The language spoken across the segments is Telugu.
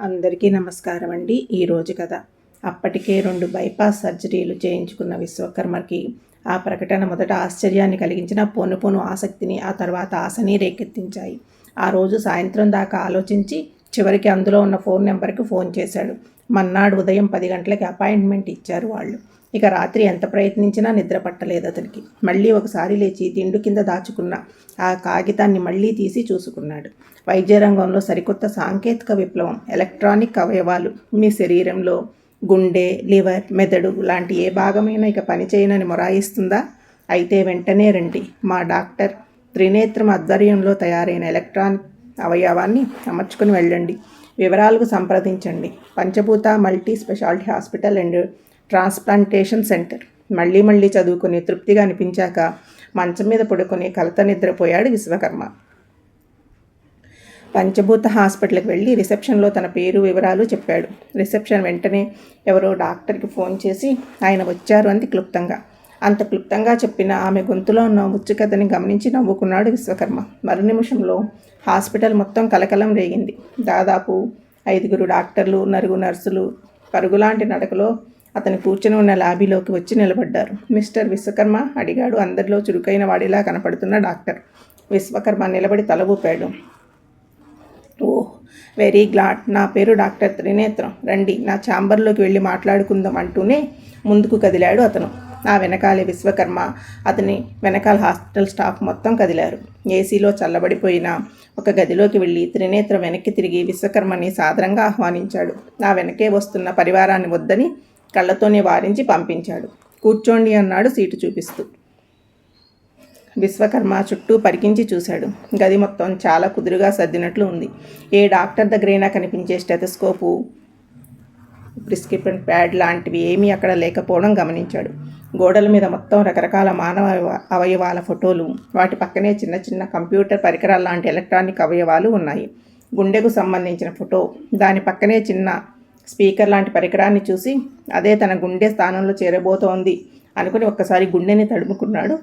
అందరికీ నమస్కారం అండి. ఈరోజు కథ. అప్పటికే రెండు బైపాస్ సర్జరీలు చేయించుకున్న విశ్వకర్మకి ఆ ప్రకటన మొదట ఆశ్చర్యాన్ని కలిగించిన పోను పోను ఆసక్తిని ఆ తర్వాత ఆశని రేకెత్తించాయి. ఆ రోజు సాయంత్రం దాకా ఆలోచించి చివరికి అందులో ఉన్న ఫోన్ నెంబర్కి ఫోన్ చేశాడు. మన్నాడు ఉదయం పది గంటలకి అపాయింట్మెంట్ ఇచ్చారు వాళ్ళు. ఇక రాత్రి ఎంత ప్రయత్నించినా నిద్ర పట్టలేదు అతనికి. మళ్ళీ ఒకసారి లేచి దిండు కింద దాచుకున్న ఆ కాగితాన్ని మళ్ళీ తీసి చూసుకున్నాడు. వైద్య రంగంలో సరికొత్త సాంకేతిక విప్లవం ఎలక్ట్రానిక్ అవయవాలు మీ శరీరంలో గుండె లివర్ మెదడు లాంటి ఏ భాగమైనా ఇక పనిచేయనని మొరాయిస్తుందా? అయితే వెంటనే రండి. మా డాక్టర్ త్రినేత్రం ఆధ్వర్యంలో తయారైన ఎలక్ట్రానిక్ అవయవాన్ని అమర్చుకుని వెళ్ళండి. వివరాలకు సంప్రదించండి. Panchabhoota multi speciality hospital and transplantation centre. మళ్ళీ మళ్ళీ చదువుకుని తృప్తిగా అనిపించాక మంచం మీద పడుకొని కలత నిద్రపోయాడు విశ్వకర్మ. పంచభూత హాస్పిటల్కి వెళ్ళి రిసెప్షన్లో తన పేరు వివరాలు చెప్పాడు. రిసెప్షన్ వెంటనే ఎవరో డాక్టర్కి ఫోన్ చేసి ఆయన వచ్చారు అంది క్లుప్తంగా. అంత క్లుప్తంగా చెప్పిన ఆమె గొంతులో ఉన్న ఉత్సుకతని గమనించి నవ్వుకున్నాడు విశ్వకర్మ. మరు నిమిషంలో హాస్పిటల్ మొత్తం కలకలం రేగింది. దాదాపు ఐదుగురు డాక్టర్లు నలుగు నర్సులు పరుగులాంటి నడకలో అతను కూర్చొని ఉన్న లాబీలోకి వచ్చి నిలబడ్డారు. మిస్టర్ విశ్వకర్మ అడిగాడు అందరిలో చురుకైన వాడిలా కనపడుతున్న డాక్టర్. విశ్వకర్మ నిలబడి తల ఊపాడు. Oh very glad. నా పేరు డాక్టర్ త్రినేత్రం. రండి నా ఛాంబర్లోకి వెళ్ళి మాట్లాడుకుందాం అంటూనే ముందుకు కదిలాడు అతను. ఆ వెనకాలే విశ్వకర్మ. అతని వెనకాల హాస్పిటల్ స్టాఫ్ మొత్తం కదిలారు. ఏసీలో చల్లబడిపోయిన ఒక గదిలోకి వెళ్ళి త్రినేత్ర వెనక్కి తిరిగి విశ్వకర్మని సాదరంగా ఆహ్వానించాడు. ఆ వెనకే వస్తున్న పరివారాన్ని వద్దని కళ్ళతోనే వారించి పంపించాడు. కూర్చోండి అన్నాడు సీటు చూపిస్తూ. విశ్వకర్మ చుట్టూ పరికించి చూశాడు. గది మొత్తం చాలా కుదురుగా సర్దినట్లు ఉంది. ఏ డాక్టర్ దగ్గరైనా కనిపించే స్టెథస్కోపు ప్రిస్క్రిప్షన్ ప్యాడ్ లాంటివి ఏమీ అక్కడ లేకపోవడం గమనించాడు. గోడల మీద మొత్తం రకరకాల మానవ అవయవాల ఫోటోలు వాటి పక్కనే చిన్న చిన్న కంప్యూటర్ పరికరాల లాంటి ఎలక్ట్రానిక్ అవయవాలు ఉన్నాయి. గుండెకు సంబంధించిన ఫోటో దాని పక్కనే చిన్న స్పీకర్ లాంటి పరికరాన్ని చూసి అదే తన గుండె స్థానంలో చేరబోతోంది అనుకుని ఒక్కసారి గుండెని తడుముకున్నాడు.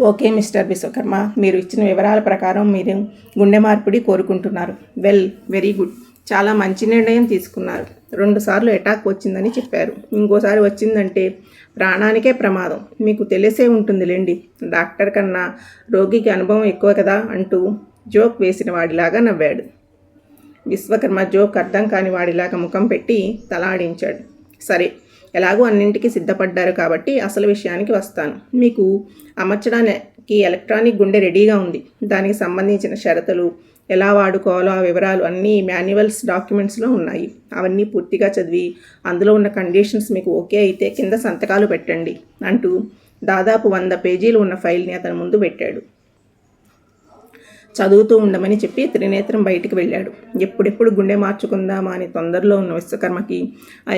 ఓకే మిస్టర్ విశ్వకర్మ మీరు ఇచ్చిన వివరాల ప్రకారం మీరు గుండె మార్పిడి కోరుకుంటున్నారు. Well very good. చాలా మంచి నిర్ణయం తీసుకున్నారు. రెండుసార్లు అటాక్ వచ్చిందని చెప్పారు. ఇంకోసారి వచ్చిందంటే ప్రాణానికే ప్రమాదం. మీకు తెలిసే ఉంటుందిలేండి. డాక్టర్ కన్నా రోగికి అనుభవం ఎక్కువ కదా అంటూ జోక్ వేసిన వాడిలాగా నవ్వాడు. విశ్వకర్మ జోక్ అర్థం కాని వాడిలాగా ముఖం పెట్టి తలాడించాడు. సరే ఎలాగో అన్నింటికి సిద్ధపడ్డారు కాబట్టి అసలు విషయానికి వస్తాను. మీకు అమర్చడానికి ఎలక్ట్రానిక్ గుండె రెడీగా ఉంది. దానికి సంబంధించిన షరతులు ఎలా వాడుకోవాలో ఆ వివరాలు అన్నీ మాన్యువల్స్ డాక్యుమెంట్స్లో ఉన్నాయి. అవన్నీ పూర్తిగా చదివి అందులో ఉన్న కండిషన్స్ మీకు ఓకే అయితే కింద సంతకాలు పెట్టండి అంటూ దాదాపు వంద పేజీలు ఉన్న ఫైల్ని అతని ముందు పెట్టాడు. చదువుతూ ఉండమని చెప్పి త్రినేత్రం బయటికి వెళ్ళాడు. ఎప్పుడెప్పుడు గుండె మార్చుకుందామా అని తొందరలో ఉన్న విశ్వకర్మకి ఆ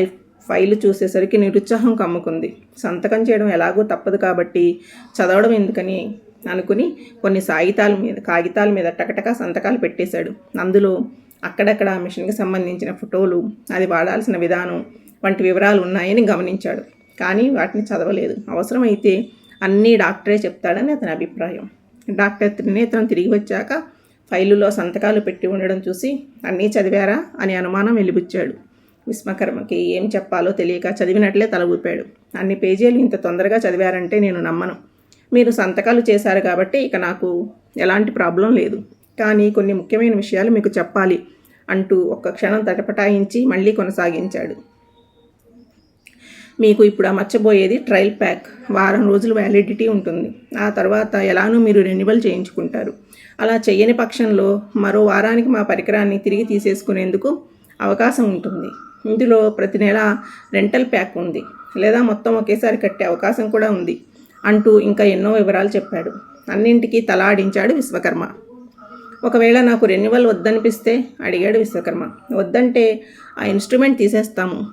ఫైల్ చూసేసరికి నిరుత్సాహం కమ్ముకుంది. సంతకం చేయడం ఎలాగో తప్పదు కాబట్టి చదవడం ఎందుకని అనుకుని కొన్ని సాగితాల మీద కాగితాల మీద టకటక సంతకాలు పెట్టేశాడు. అందులో అక్కడక్కడ ఆ మిషన్కి సంబంధించిన ఫోటోలు అది వాడాల్సిన విధానం వంటి వివరాలు ఉన్నాయని గమనించాడు. కానీ వాటిని చదవలేదు. అవసరమైతే అన్నీ డాక్టరే చెప్తాడని అతని అభిప్రాయం. డాక్టర్ త్రినేత్రం తిరిగి వచ్చాక ఫైలులో సంతకాలు పెట్టి ఉండడం చూసి అన్నీ చదివారా? అని అనుమానం వెలిబుచ్చాడు. విస్మకర్మకి ఏం చెప్పాలో తెలియక చదివినట్లే తల ఊపాడు అన్ని పేజీలు ఇంత తొందరగా చదివారంటే నేను నమ్మను. మీరు సంతకాలు చేశారు కాబట్టి ఇక నాకు ఎలాంటి ప్రాబ్లం లేదు. కానీ కొన్ని ముఖ్యమైన విషయాలు మీకు చెప్పాలి అంటూ ఒక్క క్షణం తటపటాయించి మళ్ళీ కొనసాగించాడు. మీకు ఇప్పుడు అమర్చబోయేది ట్రయల్ ప్యాక్. వారం రోజులు వ్యాలిడిటీ ఉంటుంది. ఆ తర్వాత ఎలానూ మీరు రెన్యువల్ చేయించుకుంటారు. అలా చేయని పక్షంలో మరో వారానికి మా పరికరాన్ని తిరిగి తీసేసుకునేందుకు అవకాశం ఉంటుంది. ఇందులో ప్రతి నెల రెంటల్ ప్యాక్ ఉంది. లేదా మొత్తం ఒకేసారి కట్టే అవకాశం కూడా ఉంది. అంటూ ఇంకా ఎన్నో వివరాలు చెప్పాడు. అన్నింటికీ తలాడించాడు విశ్వకర్మ. ఒకవేళ నాకు రెన్యువల్ వద్దనిపిస్తే అడిగాడు విశ్వకర్మ. వద్దంటే ఆ ఇన్స్ట్రుమెంట్ తీసేస్తాము.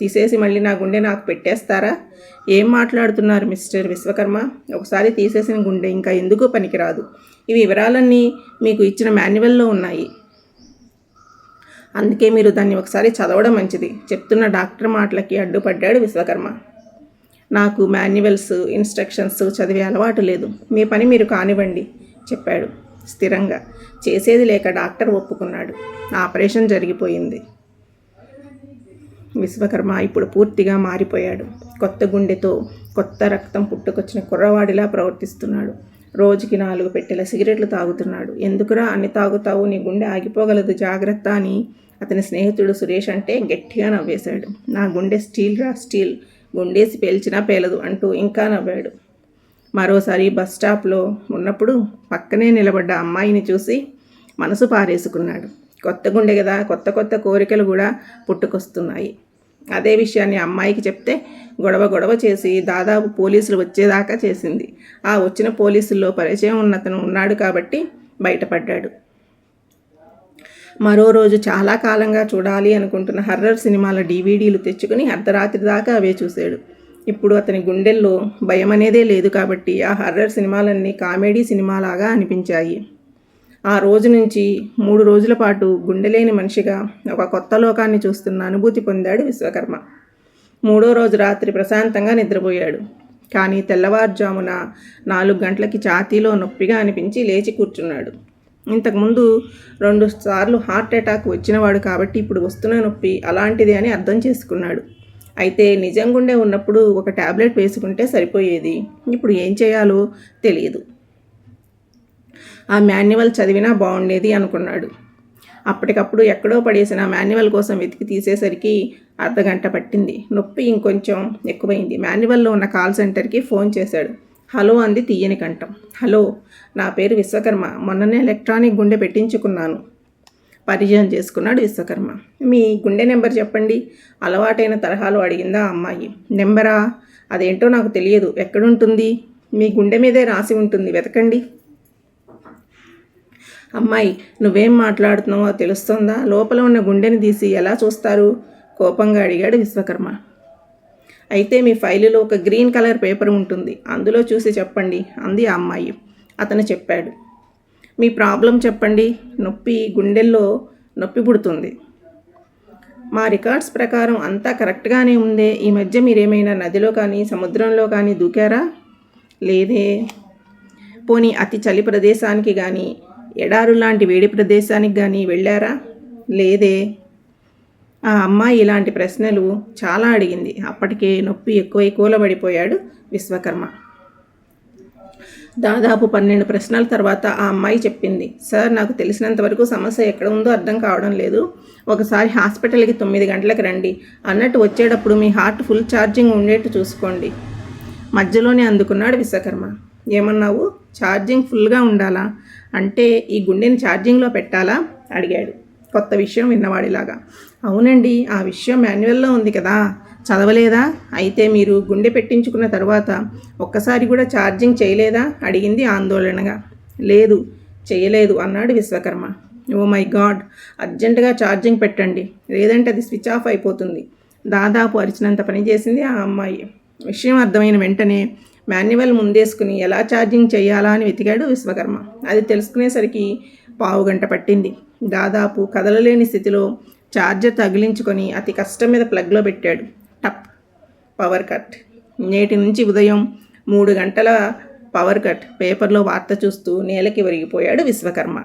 తీసేసి మళ్ళీ నా గుండె నాకు పెట్టేస్తారా? ఏం మాట్లాడుతున్నారు మిస్టర్ విశ్వకర్మ? ఒకసారి తీసేసిన గుండె ఇంకా ఎందుకు పనికిరాదు. ఈ వివరాలన్నీ మీకు ఇచ్చిన మాన్యువల్లో ఉన్నాయి. అందుకే మీరు దాన్ని ఒకసారి చదవడం మంచిది. చెప్తున్న డాక్టర్ మాటలకి అడ్డుపడ్డాడు విశ్వకర్మ. నాకు మాన్యువల్స్ ఇన్స్ట్రక్షన్స్ చదివే అలవాటు లేదు. మీ పని మీరు కానివ్వండి చెప్పాడు స్థిరంగా. చేసేది లేక డాక్టర్ ఒప్పుకున్నాడు. ఆపరేషన్ జరిగిపోయింది. విశ్వకర్మ ఇప్పుడు పూర్తిగా మారిపోయాడు. కొత్త గుండెతో కొత్త రక్తం పుట్టుకొచ్చిన కుర్రవాడిలా ప్రవర్తిస్తున్నాడు. రోజుకి నాలుగు పెట్టెల సిగరెట్లు తాగుతున్నాడు. ఎందుకురా అన్ని తాగుతావు? నీ గుండె ఆగిపోగలదు జాగ్రత్త అని అతని స్నేహితుడు సురేష్ అంటే గట్టిగా నవ్వేశాడు. నా గుండె స్టీల్ రా స్టీల్. గుండేసి పేల్చినా పేలదు అంటూ ఇంకా నవ్వాడు. మరోసారి బస్ స్టాప్లో ఉన్నప్పుడు పక్కనే నిలబడ్డ అమ్మాయిని చూసి మనసు పారేసుకున్నాడు. కొత్త గుండె కదా కొత్త కొత్త కోరికలు కూడా పుట్టుకొస్తున్నాయి. అదే విషయాన్ని అమ్మాయికి చెప్తే గొడవ గొడవ చేసి దాదాపు పోలీసులు వచ్చేదాకా చేసింది. ఆ వచ్చిన పోలీసుల్లో పరిచయం ఉన్నతను ఉన్నాడు కాబట్టి బయటపడ్డాడు. మరో రోజు చాలా కాలంగా చూడాలి అనుకుంటున్న హర్రర్ సినిమాల డీవీడీలు తెచ్చుకుని అర్ధరాత్రి దాకా అవే చూశాడు. ఇప్పుడు అతని గుండెల్లో భయం అనేదే లేదు కాబట్టి ఆ హర్రర్ సినిమాలన్నీ కామెడీ సినిమాలాగా అనిపించాయి. ఆ రోజు నుంచి మూడు రోజుల పాటు గుండెలేని మనిషిగా ఒక కొత్త లోకాన్ని చూస్తున్న అనుభూతి పొందాడు విశ్వకర్మ. మూడో రోజు రాత్రి ప్రశాంతంగా నిద్రపోయాడు. కానీ తెల్లవారుజామున నాలుగు గంటలకి ఛాతీలో నొప్పిగా అనిపించి లేచి కూర్చున్నాడు. ఇంతకుముందు రెండు సార్లు హార్ట్ అటాక్ వచ్చినవాడు కాబట్టి ఇప్పుడు వస్తున్న నొప్పి అలాంటిది అని అర్థం చేసుకున్నాడు. అయితే నిజంగుండే ఉన్నప్పుడు ఒక ట్యాబ్లెట్ వేసుకుంటే సరిపోయేది. ఇప్పుడు ఏం చేయాలో తెలియదు. ఆ మాన్యువల్ చదివినా బాగుండేది అనుకున్నాడు. అప్పటికప్పుడు ఎక్కడో పడేసిన మాన్యువల్ కోసం వెతికి తీసేసరికి అర్ధగంట పట్టింది. నొప్పి ఇంకొంచెం ఎక్కువైంది. మాన్యువల్లో ఉన్న కాల్ సెంటర్కి ఫోన్ చేశాడు. హలో అంది తీయని కంఠం. హలో నా పేరు విశ్వకర్మ. మొన్ననే ఎలక్ట్రానిక్ గుండె పెట్టించుకున్నాను. పరిచయం చేసుకున్నాడు విశ్వకర్మ. మీ గుండె నెంబర్ చెప్పండి. అలవాటైన తరహాలో అడిగిందా అమ్మాయి. నెంబరా? అదేంటో నాకు తెలియదు. ఎక్కడుంటుంది? మీ గుండె మీదే రాసి ఉంటుంది. వెతకండి. అమ్మాయి నువ్వేం మాట్లాడుతున్నావో తెలుస్తుందా? లోపల ఉన్న గుండెని తీసి ఎలా చూస్తారు? కోపంగా అడిగాడు విశ్వకర్మ. అయితే మీ ఫైలులో ఒక గ్రీన్ కలర్ పేపర్ ఉంటుంది. అందులో చూసి చెప్పండి అంది ఆ అమ్మాయి. అతను చెప్పాడు. మీ ప్రాబ్లం చెప్పండి. నొప్పి గుండెల్లో నొప్పి పుడుతుంది. మా రికార్డ్స్ ప్రకారం అంతా కరెక్ట్గానే ఉందే. ఈ మధ్య మీరేమైనా నదిలో కానీ సముద్రంలో కానీ దూకారా? లేదే. పోనీ అతి చలి ప్రదేశానికి కానీ ఎడారు లాంటి వేడి ప్రదేశానికి కానీ వెళ్ళారా? లేదే. ఆ అమ్మాయి ఇలాంటి ప్రశ్నలు చాలా అడిగింది. అప్పటికే నొప్పి ఎక్కువై కూలబడిపోయాడు విశ్వకర్మ. దాదాపు పన్నెండు ప్రశ్నల తర్వాత ఆ అమ్మాయి చెప్పింది సార్ నాకు తెలిసినంత వరకు సమస్య ఎక్కడ ఉందో అర్థం కావడం లేదు. ఒకసారి హాస్పిటల్కి తొమ్మిది గంటలకు రండి. అన్నట్టు వచ్చేటప్పుడు మీ హార్ట్ ఫుల్ ఛార్జింగ్ ఉండేట్టు చూసుకోండి. మధ్యలోనే అందుకున్నాడు విశ్వకర్మ. ఏమన్నావు? ఛార్జింగ్ ఫుల్గా ఉండాలా? అంటే ఈ గుండెని ఛార్జింగ్లో పెట్టాలా? అడిగాడు. కొత్త విషయం విన్నవాడిలాగా. అవునండి ఆ విషయం మాన్యువల్లో ఉంది కదా. చదవలేదా? అయితే మీరు గుండె పెట్టించుకున్న తర్వాత ఒక్కసారి కూడా ఛార్జింగ్ చేయలేదా? అడిగింది ఆందోళనగా. లేదు చేయలేదు అన్నాడు విశ్వకర్మ. ఓ మై గాడ్ అర్జెంటుగా ఛార్జింగ్ పెట్టండి. లేదంటే అది స్విచ్ ఆఫ్ అయిపోతుంది. దాదాపు అరిచినంత పని చేసింది ఆ అమ్మాయి. విషయం అర్థమైన వెంటనే మాన్యువల్ ముందేసుకుని ఎలా ఛార్జింగ్ చేయాలా అని వెతికాడు విశ్వకర్మ. అది తెలుసుకునేసరికి పావు గంట పట్టింది. దాదాపు కదలలేని స్థితిలో ఛార్జర్ తగిలించుకొని అతి కష్టం మీద ప్లగ్లో పెట్టాడు. టప్! Power cut! నేటి నుంచి ఉదయం మూడు గంటల పవర్ కట్! పేపర్లో వార్త చూస్తూ నేలకి ఒరిగిపోయాడు విశ్వకర్మ.